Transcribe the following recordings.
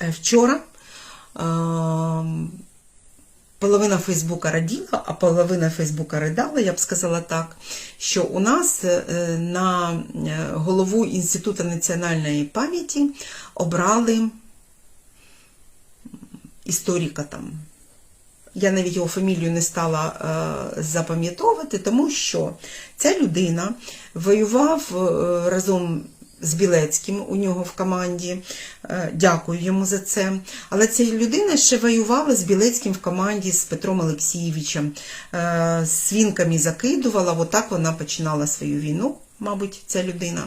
Е, Вчора е, половина Фейсбука раділа, а половина Фейсбука ридала, я б сказала так, що у нас е, на е, голову Інституту національної пам'яті обрали історика там. Я навіть його фамілію не стала запам'ятовувати, тому що ця людина воював разом з Білецьким у нього в команді. Е, дякую йому за це. Але ця людина ще воювала з Білецьким в команді з Петром Олексійовичем. Е, свінками закидувала. Отак вона починала свою війну, мабуть, ця людина.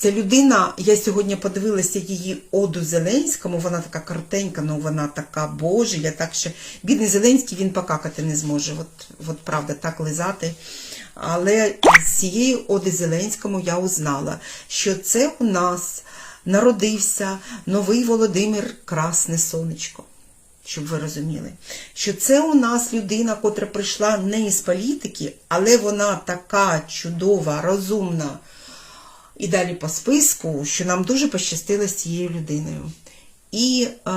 Ця людина, я сьогодні подивилася її оду Зеленському, вона така коротенька, ну вона така боже, я так ще. Бідний Зеленський він покакати не зможе, от, от правда, так лизати. Але з цієї оди Зеленському я узнала, що це у нас народився новий Володимир Красне Сонечко. Щоб ви розуміли, що це у нас людина, котра прийшла не із політики, але вона така чудова, розумна, і далі по списку, що нам дуже пощастило з цією людиною. І е,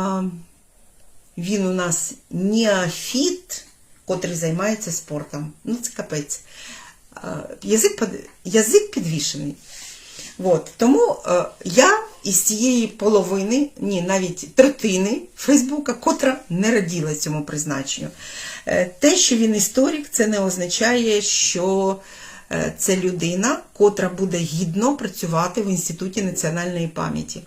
він у нас неофіт, котрий займається спортом. Ну, це капець. Язик, язик підвішений. От. Тому е, я із цієї половини, ні, навіть третини Фейсбука, котра не раділа цьому призначенню. Е, те, що він історик, це не означає, що е, це людина, котра буде гідно працювати в Інституті національної пам'яті.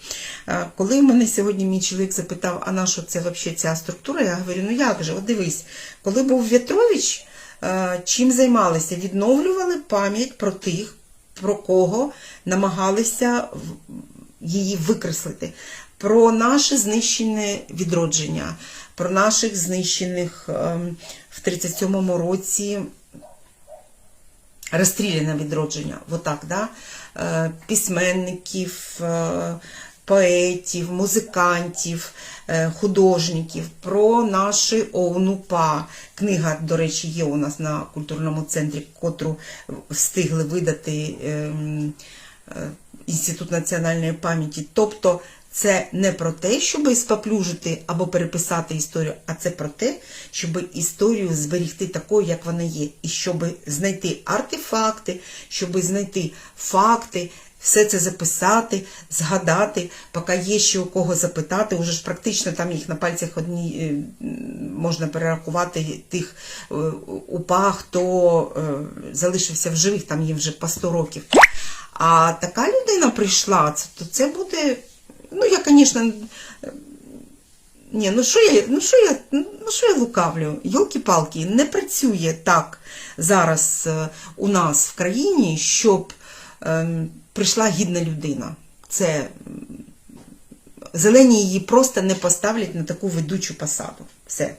Коли мене сьогодні мій чоловік запитав, а на що це взагалі ця структура, я говорю, ну як же, от дивись, коли був В'ятрович, чим займалися? Відновлювали пам'ять про тих, про кого намагалися її викреслити, про наше знищене відродження, про наших знищених ем, в 37-му році розстріляне відродження, отак, да? Е, письменників, е, поетів, музикантів, е, художників, про наші ОУНУПА. Книга, до речі, є у нас на культурному центрі, котру встигли видати ем, е, Інститут національної пам'яті. Тобто це не про те, щоб споплюжити або переписати історію, а це про те, щоб історію зберігти такою, як вона є, і щоб знайти артефакти, щоб знайти факти, все це записати, згадати, поки є ще у кого запитати. Уже ж практично там їх на пальцях одні е, можна перерахувати тих е, упа, хто е, залишився в живих, там їм вже по 100 років. А така людина прийшла, то це буде. Ну, я, звісно, ні, ну що я, ну що я, ну що я лукавлю? Йолки-палки, не працює так зараз у нас в країні, щоб прийшла гідна людина. Це зелені її просто не поставлять на таку ведучу посаду. Все.